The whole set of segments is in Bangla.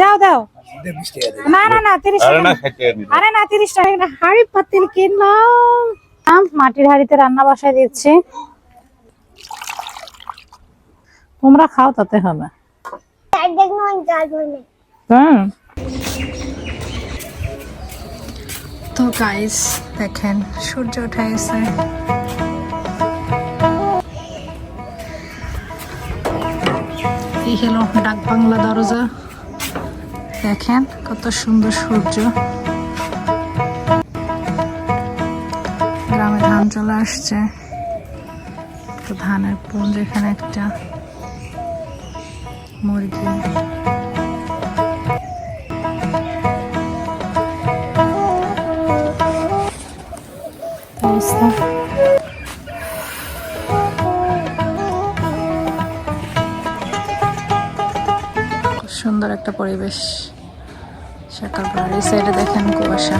দাও দাও। বিশ টাকা দেবে। না না না তিরিশ আরে না না। ষাট টাকা নিতে আরে না তিরিশ টাকা হাড়ি পাতিল কিনলাম। মাটির হাড়িতে রান্না বসায় দিচ্ছি। তোমরা খাও তাতে হবে। হুম। তো গাইস দেখেন সূর্য উঠে গেছে। এই হলো ডাক বাংলা দরজা। দেখেন কত সুন্দর সূর্য। গ্রামে ধান চলে আসছে। ধানের পুঞ্জ এখানে একটা মুরগি। অবস্থা। একটা পরিবেশ। সকালবেলা এই সাইডে দেখেন কুয়াশা।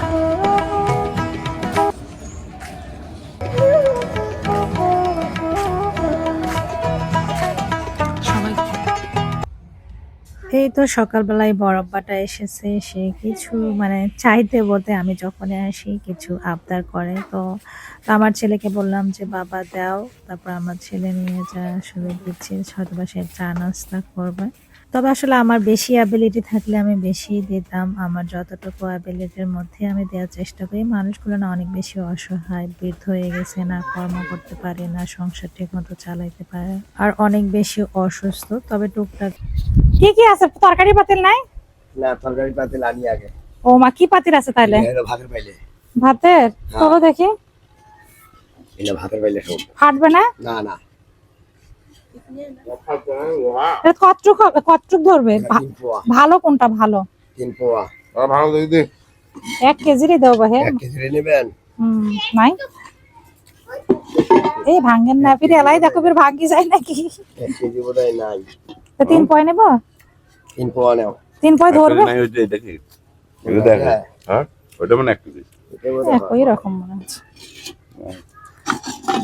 এই তো সকালবেলায় বরফবাটা এসেছে, সে কিছু মানে চাইতে বলতে আমি যখন আসি কিছু আবদার করে। তো আমার ছেলেকে বললাম যে, বাবা, দাও। তারপর আমার ছেলে নিয়ে যা আসলে দিচ্ছে হয়তো বা সে চা নাস্তা করবে। তবে আসলে আমার বেশি অ্যাবিলিটি থাকলে আমি বেশি দিতাম। আমার যতটুকু অ্যাবিলিটির মধ্যে আমি দেওয়ার চেষ্টা করি। মানুষগুলো না অনেক বেশি অসহায় বৃদ্ধ হয়ে গেছে না কর্ম করতে পারে না সংসার ঠিক মতো চালাইতে পারে আর অনেক বেশি অসুস্থ। তবে টুকটাক কি কি আছে তরকারি পাতিল নাই? না তরকারি পাতে আনি আগে। ও মা কি পাতিল আছে তাহলে? ভাতের পাইলে। ভাতের? তবে দেখি। এটা ভাতের পাইলে সব। ফাটবে না? না না। কতটুক হবে কতটুক ধরবে। পোয়া। ভালো কোনটা? ভালো। তিন পোয়া। আর ভালো দেখি দে এক কেজিরই দেবো হে এক কেজি নেবেন? হুম নাই। এই ভাঙ্গেন না ফিরে এলাই দেখো ফির ভাঙ্গি যায় নাকি? এক কেজি বোধ নাই। তো তিন পয় নেব? তিন পোয়া নেও। তিন পয় ধরবে? নাই দেখি। এটা দেখ। হ্যাঁ। ওটা মানে হয় একই রকম মনে হচ্ছে।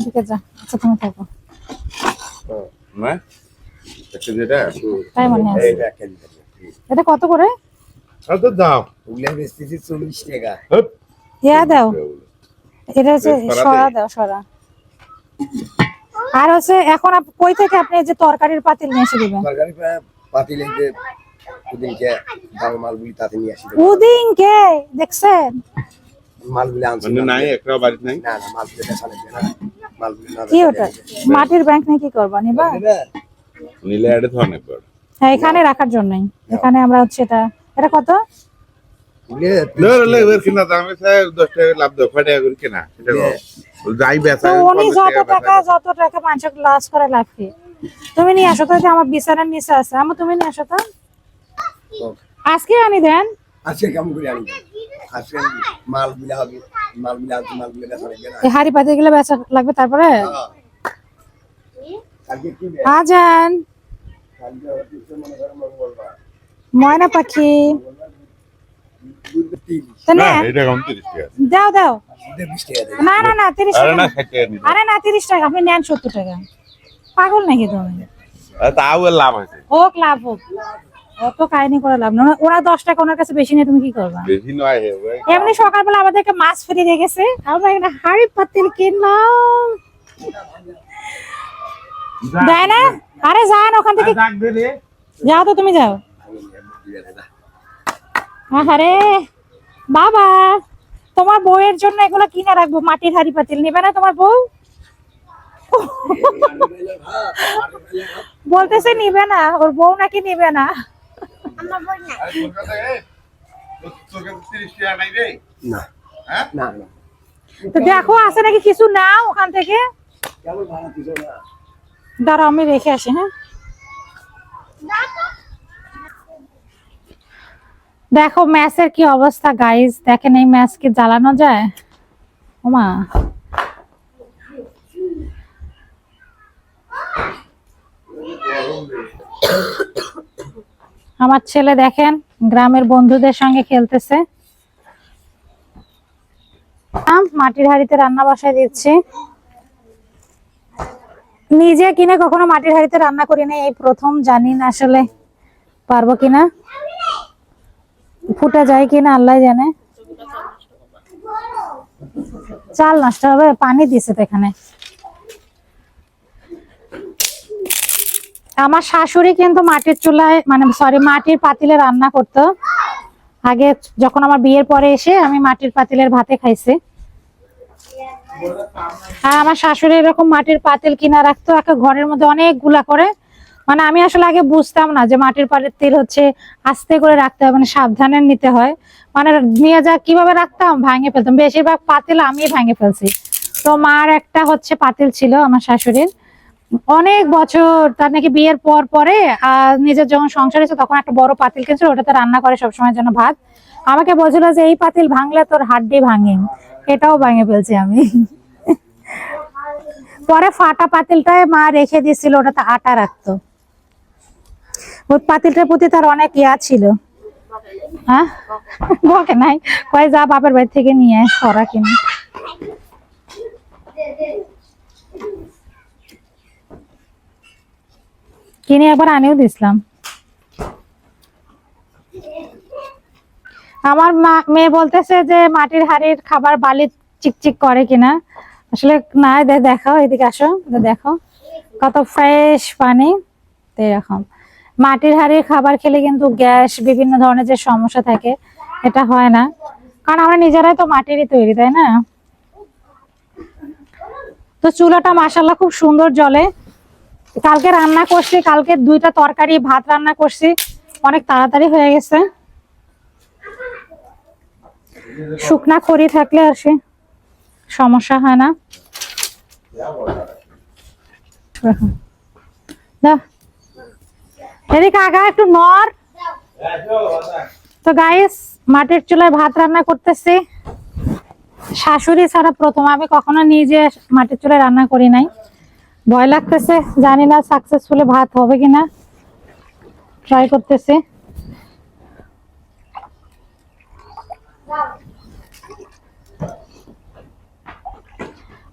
ঠিক আছে আচ্ছা তুমি থাকো। হ্যাঁ। না? একটা যেটা তাই মনে আছে। এইটা এক কেজি দেবে। এটা কত করে? আচ্ছা দাও ওগুলা বেচতেছি চল্লিশ টাকা। ইয়া দাও। এটা হচ্ছে সরা সরা দাও সরা। আর হচ্ছে এখন আপ- কই থেকে আপনি যে তরকারির পাতিল নিয়ে এসে দিবেন? তরকারি যে মালগুলি তাতে নিয়ে আসি। দেখছেন? মালগুলি আনছি। মানে নাই একটা বাড়িতে নাই? না না মালগুলি দেখা লাগবে না না। কি ওটা? মাটির ব্যাংক নিয়ে কি করবা? নিবা? নিলে এটা বড় হ্যাঁ এখানে রাখার জন্যই। এখানে আমরা হচ্ছে এটা এটা কত? লে লে এর কিনা দামে স্যার 10 টাকা লাভ দাও কয় টাকা করে কিনা? সেটা কও। যাই বেচা তো উনি যত টাকা যত টাকা মানুষকে লস করে লাভ তুমি নিয়ে আসো তো যে আমার বিছানার নিচে আছে। আমার তুমি নিয়ে আসো তো। আজকে আনি দেন। আজকে কেমন করে আনি হবে লাগবে না। হাড়ি পাতি গুলো বেচা লাগবে তারপরে? হ্যাঁ। আজান। ময়না পাখি। দুধ তিন তো না নেন এটা কম 30 টাকা। দাও দাও। না না না তিরিশ টাকা না না। 60 টাকা নিতে আরে না তিরিশ টাকা আপনি নেন সত্তর টাকা। পাগল নাকি তুমি? তাও লাভ আছে হোক লাভ হোক অত কাহিনী করে লাভ না ওরা দশ টাকা ওনার কাছে বেশি নিয়ে তুমি কি করবা? বেশি নয় এমনি সকালবেলা আমাদেরকে মাছ দিয়ে গেছে। আমরা এখানে হাড়ি পাতিল কিনলাম। দেয় না? আরে যান ওখান থেকে। রে যাও তো তুমি যাও। আরে বাবা তোমার বউয়ের জন্য এগুলো কিনে রাখব মাটির হাড়ি পাতিল। নিবে না তোমার বউ? বলতেছে নিবে না ওর বউ নাকি নিবে না। আরে তোর কাছে এ, তোর- তোর কাছে 30 টাকা নাই না। হ্যাঁ? না না। তো দেখো আছে নাকি কিছু নাও ওখান থেকে? না। দাঁড়াও আমি রেখে আসি হ্যাঁ? দেখো ম্যাচের কি অবস্থা গাইস দেখেন এই ম্যাচ কি জ্বালানো যায়? ওমা। আমার ছেলে দেখেন, গ্রামের বন্ধুদের সঙ্গে খেলতেছে। মাটির হাঁড়িতে রান্না বসায় দিচ্ছি। নিজে কিনে কখনো মাটির হাঁড়িতে রান্না করি না এই প্রথম, জানি না আসলে পারব কিনা। ফুটে যায় কিনা, আল্লাহ জানে। চাল নষ্ট হবে, পানি দিছে তো এখানে। আমার শাশুড়ি কিন্তু মাটির চুলায় মানে সরি মাটির পাতিলে রান্না করতো। আগে যখন আমার বিয়ের পরে এসে আমি মাটির পাতিলের ভাতে খাইছি। আর আমার শাশুড়ি এরকম মাটির পাতিল কিনা রাখতো একটা ঘরের মধ্যে অনেকগুলা করে। মানে আমি আসলে আগে বুঝতাম না যে মাটির পাতিল হচ্ছে আস্তে করে রাখতে হয় মানে সাবধানে নিতে হয়। মানে নিয়ে যা, কীভাবে রাখতাম? ভাঙে ফেলতাম। বেশিরভাগ পাতিল আমি ভাঙে ফেলছি। তো মার একটা হচ্ছে পাতিল ছিল আমার শাশুড়ির। অনেক বছর তার নাকি বিয়ের পর পরে আহ, নিজের যখন সংসার হয়েছে তখন একটা বড় পাতিল কিনছিল ওটাতে রান্না করে সবসময়ের জন্য ভাত। আমাকে বলছিল যে এই পাতিল ভাঙলে তোর হাড্ডি ভাঙে। এটাও ভাঙে ফেলছি আমি। পরে ফাটা পাতিলটায় মা রেখে দিয়েছিল ওটাতে আটা রাখতো। পাতিলটার প্রতি তার অনেক ইয়া ছিল। হ্যাঁ? নাই। কয় যা বাপের বাড়ি থেকে নিয়ে সরা কিনে। কিনে একবার আনিও দিছিলাম। আমার মা, মেয়ে বলতেছে যে মাটির হাড়ির খাবার বালি চিকচিক করে কিনা। আসলে না দেখাও, এদিকে আসো দেখো। কত ফ্রেশ পানি এরকম। মাটির হাড়ির খাবার খেলে কিন্তু গ্যাস, বিভিন্ন ধরনের যে সমস্যা থাকে, এটা হয় না। কারণ আমরা নিজেরাই তো মাটিরই তৈরি, তাই না? তো চুলাটা মাসাল্লাহ খুব সুন্দর জলে কালকে রান্না করছি, কালকে দুইটা তরকারি, ভাত রান্না করছি। অনেক তাড়াতাড়ি হয়ে গেছে। শুকনা খড়ি থাকলে আর সে সমস্যা হয় না। এদিকে আগা, একটু নর তো গাইস মাটির চুলায় ভাত রান্না করতেছি। শাশুড়ি ছাড়া প্রথম আমি কখনো নিজে মাটির চুলায় রান্না করি নাই। ভয় লাগতেছে, জানি না সাকসেসফুলি ভাত হবে কিনা। ট্রাই করতেছি।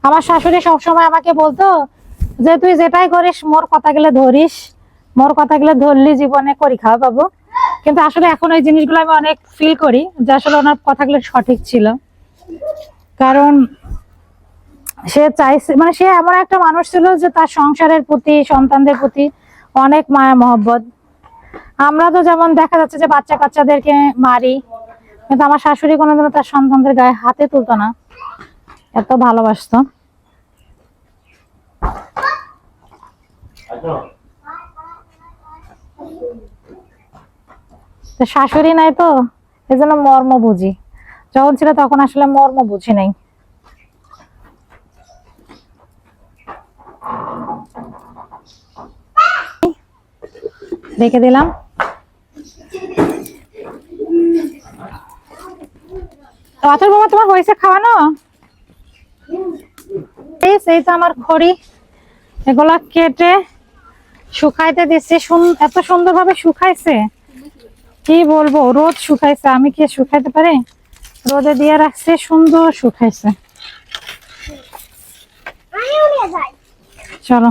আমার শাশুড়ি সবসময় আমাকে বলতো যে, তুই যেটাই করিস, মোর কথা গেলে ধরিস। মোর কথা গেলে ধরলি জীবনে করি খাওয়া পাবো। কিন্তু আসলে এখন ওই জিনিসগুলো আমি অনেক ফিল করি যে, আসলে ওনার কথাগুলো সঠিক ছিল। কারণ সে চাইছে মানে সে এমন একটা মানুষ ছিল যে তার সংসারের প্রতি, সন্তানদের প্রতি অনেক মায়া, মহব্বত। আমরা তো যেমন দেখা যাচ্ছে যে বাচ্চা কাচ্চাদেরকে মারি, কিন্তু আমার শাশুড়ি কোনোদিনও তার সন্তানদের গায়ে হাতে তুলতো না। এত ভালোবাসতো। শাশুড়ি নাই তো এই জন্য মর্ম বুঝি। যখন ছিল তখন আসলে মর্ম বুঝি নাই। রেখে দিলাম। অথর বাবা তোমার হয়েছে খাওয়ানো? এই তো আমার খড়ি। এগুলা কেটে শুকাইতে দিচ্ছি। এত সুন্দর ভাবে শুকাইছে। কি বলব, রোদ শুকাইছে। আমি কি শুকাইতে পারি? রোদে দিয়ে রাখছে, সুন্দর শুকাইছে। চলো।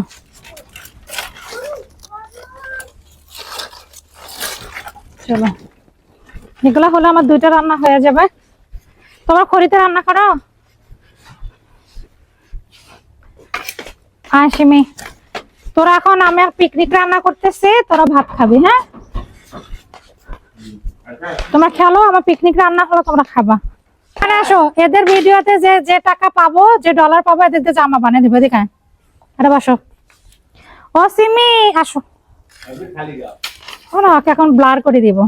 চলো। এগুলা হলে আমার দুইটা রান্না হয়ে যাবে। তোমার খড়িতে রান্না করো। আয় সিমি তোরা এখন আমার পিকনিক রান্না করতেছি, তোরা ভাত খাবি হ্যাঁ? তোমরা খেলো, আমার পিকনিক রান্না হলো, তোমরা খাবা। এখানে আসো, এদের ভিডিওতে যে যে টাকা পাবো, যে ডলার পাবো এদেরকে জামা বানিয়ে দিবো দেখে আরে বসো। ও সিমি আসো। ও না ওকে এখন ব্লার করে দিব।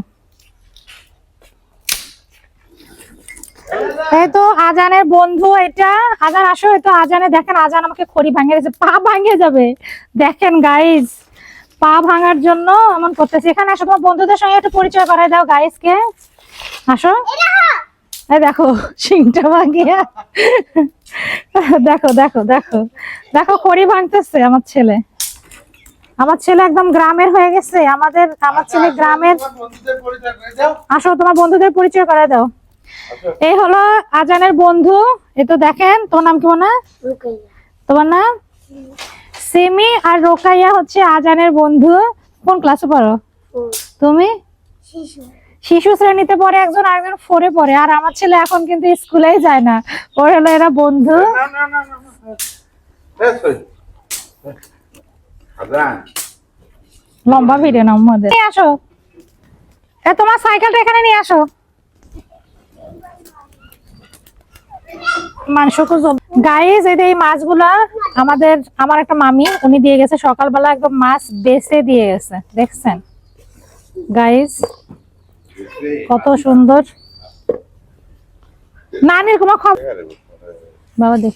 এই তো আজানের বন্ধু এটা। আজান, আসো, এই তো আজানে দেখেন, আজান আমাকে খড়ি ভাঙিয়ে দিয়েছে, পা ভাঙিয়ে যাবে। দেখেন গাইজ পা ভাঙার জন্য এমন করতেছে। এখানে আসো, তোমার বন্ধুদের সঙ্গে একটু পরিচয় করাই দাও গাইজ কে? আসো। এই দেখো, শিংটা ভাঙিয়া। দেখো দেখো দেখো দেখো, খড়ি ভাঙতেছে আমার ছেলে। আমার ছেলে একদম গ্রামের হয়ে গেছে। আমাদের আমার ছেলে গ্রামের আসো তোমার বন্ধুদের পরিচয় করাই দাও। এই হলো আজানের বন্ধু। এ তো দেখেন তোমার নাম কি না তোমার নাম? সিমি আর রোকাইয়া হচ্ছে আজানের বন্ধু। কোন ক্লাসে পড়ো? তুমি? শিশু। শিশু শ্রেণীতে পড়ে একজন আরেকজন ফোরে পড়ে। আর আমার ছেলে এখন কিন্তু স্কুলেই যায় না। ওর হলো এরা বন্ধু। লম্বা ভিডিও না আমাদের নিয়ে আসো। এ তোমার সাইকেলটা এখানে নিয়ে আসো। মাংস গাইজ এই যে এই মাছগুলা আমাদের আমার একটা মামি উনি দিয়ে গেছে সকালবেলা একদম মাছ বেছে দিয়ে গেছে। দেখছেন? গাইজ কত সুন্দর। নানির কোনো খবর? বাবা দেখ।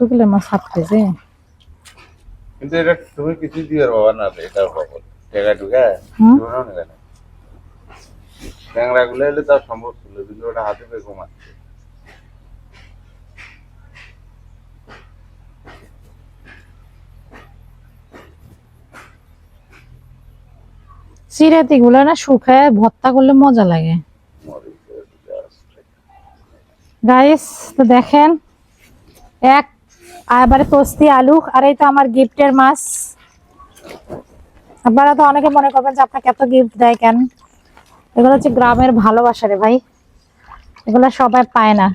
কিলো মাছ কেজি কিন্তু এটা তুমি কিছু দিয়ে বাবা না এটা টাকা টুকা নেবে ট্যাংরা গুলো এলে তার সম্ভব ছিল কিন্তু ওটা হাতে পেয়ে কমাচ্ছে সিরাতি গুলো না শুকায় ভর্তা করলে মজা লাগে। গাইস তো দেখেন এক এবারে তস্তি আলু, আর এই তো আমার গিফটের মাছ। আপনারা তো অনেকে মনে করবেন যে আপনাকে এত গিফট দেয় কেন? এগুলো হচ্ছে গ্রামের ভালোবাসা রে ভাই। এগুলো সবাই পায় না।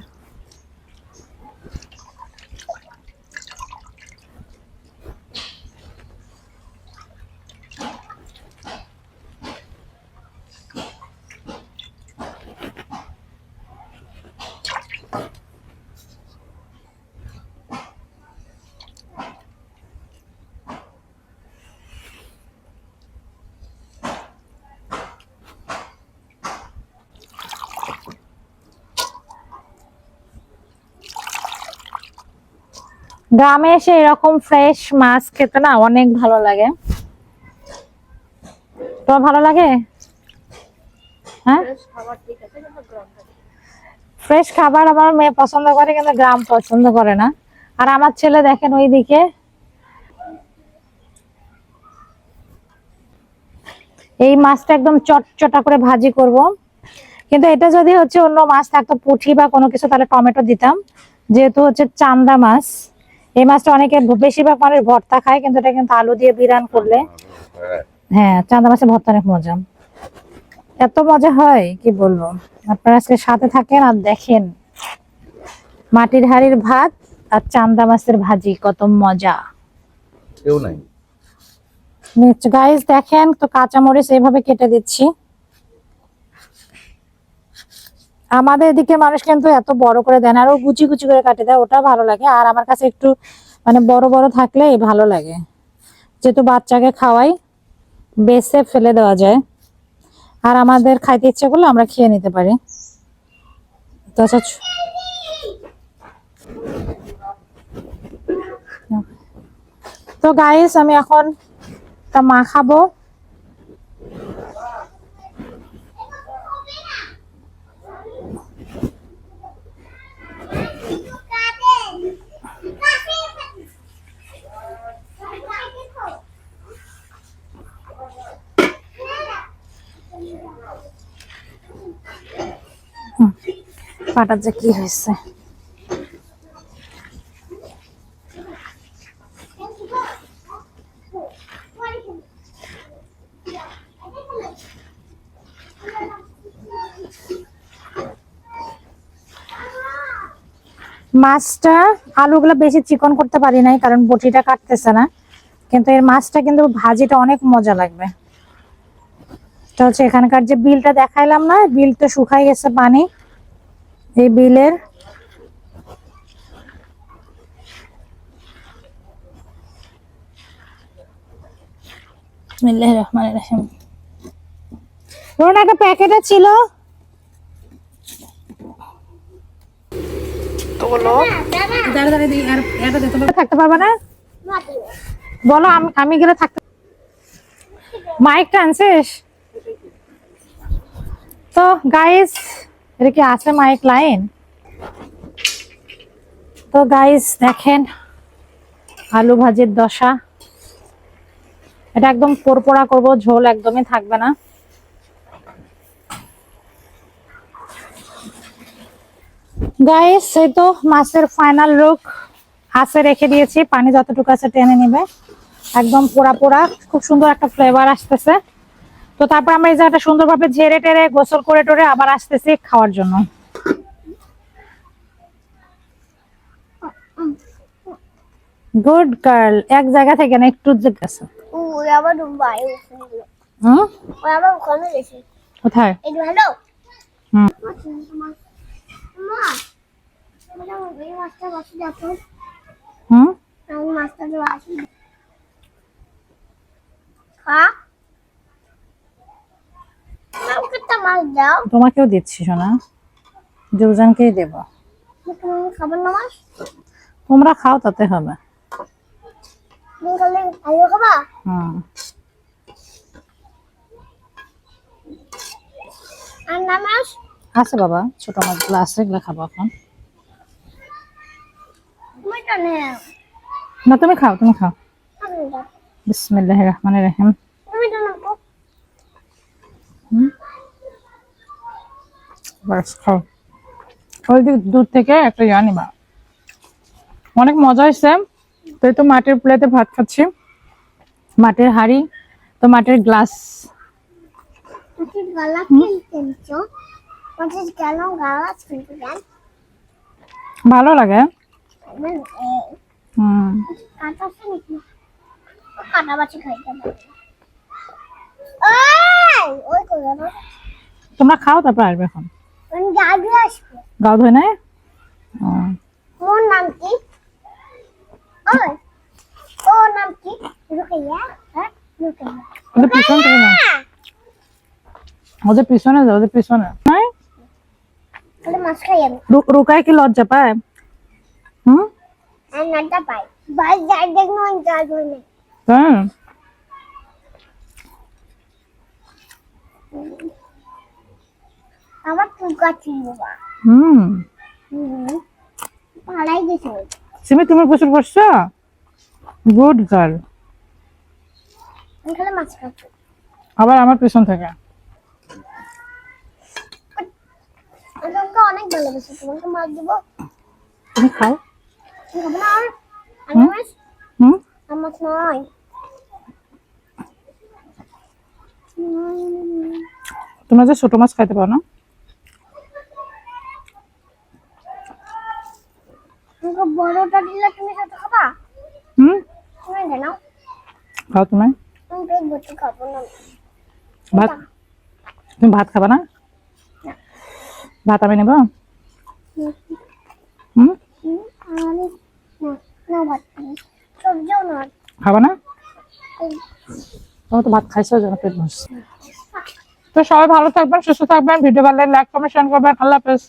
গ্রামে এসে এরকম ফ্রেশ মাছ খেতে না অনেক ভালো লাগে। তোমার ভালো লাগে? হ্যাঁ? ফ্রেশ খাবার আমার মেয়ে পছন্দ করে কিন্তু গ্রাম পছন্দ করে না। আর আমার ছেলে দেখেন ওইদিকে। এই মাছটা একদম চটচটা করে ভাজি করব। কিন্তু এটা যদি হচ্ছে অন্য মাছ থাকতো পুঁটি বা কোনো কিছু তাহলে টমেটো দিতাম। যেহেতু হচ্ছে চান্দা মাছ। এই মাছটা অনেকে বেশিরভাগ মানুষ ভর্তা খায় কিন্তু এটা কিন্তু আলু দিয়ে বিরান করলে। হ্যাঁ। চাঁদা মাছের ভর্তা অনেক মজা। এত মজা হয় কি বলব? আপনারা আজকে সাথে থাকেন আর দেখেন মাটির হাড়ির ভাত আর চান্দা মাছের ভাজি কত মজা। কেউ নাই। গাইস দেখেন তো কাঁচামরিচ এইভাবে কেটে দিচ্ছি। আমাদের এদিকে মানুষ কিন্তু এত বড় করে দেন আরও কুচি কুচি করে কাটে দেয়, ওটা ভালো লাগে। আর আমার কাছে একটু মানে বড় বড় থাকলে ভালো লাগে। যেহেতু বাচ্চাকে খাওয়াই বেছে ফেলে দেওয়া যায়। আর আমাদের খাইতে ইচ্ছে করলে আমরা খেয়ে নিতে পারি। তো তো গাইস আমি এখন তা মা পাটার যে কি হয়েছে? মাছটা আলুগুলো বেশি চিকন করতে পারি নাই, কারণ বটিটা কাটতেছে না। কিন্তু এর মাছটা কিন্তু ভাজিটা অনেক মজা লাগবে। তো হচ্ছে এখানকার যে বিলটা দেখাইলাম না বিলটা শুকাই গেছে পানি। এই বিলের বিসমিল্লাহির রহমানির রহিম। ধরুন একটা প্যাকেটে ছিল। থাকতে পারবে না? বলো আমি আমি গেলে থাকতে মাইকটা আনছিস? তো গাইস এটা কি আছে মাইক লাইন? তো গাইস দেখেন, আলু ভাজির দশা। এটা একদম পোড়পোড়া করব, ঝোল একদমই থাকবে না। গাইস এই তো মাছের ফাইনাল লুক আছে রেখে দিয়েছি, পানি যতটুকু আছে টেনে নিবে। একদম পোড়া পোড়া, খুব সুন্দর একটা ফ্লেভার আসতেছে। তো তারপর আমরা এই জায়গাটা সুন্দরভাবে ঝেড়ে টেরে গোসল করে টোরে আবার আসতেছি খাওয়ার জন্য। গুড গার্ল এক জায়গা থেকে না একটু আবার তোমাকেও দিচ্ছি শোনা দুজনকেই দেব। তোমরা খাও তাতে হবে। হুম। আছে বাবা ছোট মাছগুলো আছে এগুলো খাব এখন। না তুমি খাও তুমি খাও। বিসমিল্লাহ রহমান রহিম তুমি তো না বাস খাও ওই দিক দূর থেকে একটা ইয়া নিবা। অনেক মজা হয়েছে। তো তো মাটির প্লেটে ভাত খাচ্ছি। মাটির হাঁড়ি তো মাটির গ্লাস। ভালো লাগে। হুম। তোমরা খাও তারপর আসবে এখন। আমি যাবি আসবে গাও ধোয় নাই ও, মোর নাম কি ওই ও নাম কি রুকাইয়া হ্যাঁ রুকাইয়া ওদের পিছন থেকে না ওদের পিছনে যাও ওদের পিছনে নাই? তাহলে মাছ খাই আমি রু- রুকায় কি লজ্জা পায় হুম আর নাটা পাই বাস যাই দেখনো আমি যাই ধরে নেই তাই আমার টুকা ছিল বাবা হুম। সিমি তুমি প্রচুর করছ? Good girl. আবার আমার পিছন থেকে। অনেক ভালোবাসি। তোমাকে মাছ দেবো। তুমি খাও। আর? হুম? নয়। তোমরা যে ছোট মাছ খাইতে পারো না? বড়টা দিলে তুমি খাবা? হুম? তুমি খাও তুমি। আমি পেট ভর্তি খাব না। ভাত? তুমি ভাত খাবা না? ভাত আমি নেব? হুম? আমি না ভাত। সবজিও না। খাবা না? তো ভাত খাইছো যেন পেট ভরছে। তো সবাই ভালো থাকবেন সুস্থ থাকবেন ভিডিও ভালো লাইক কমেন্ট শেয়ার করবেন। আল্লাহ হাফেজ।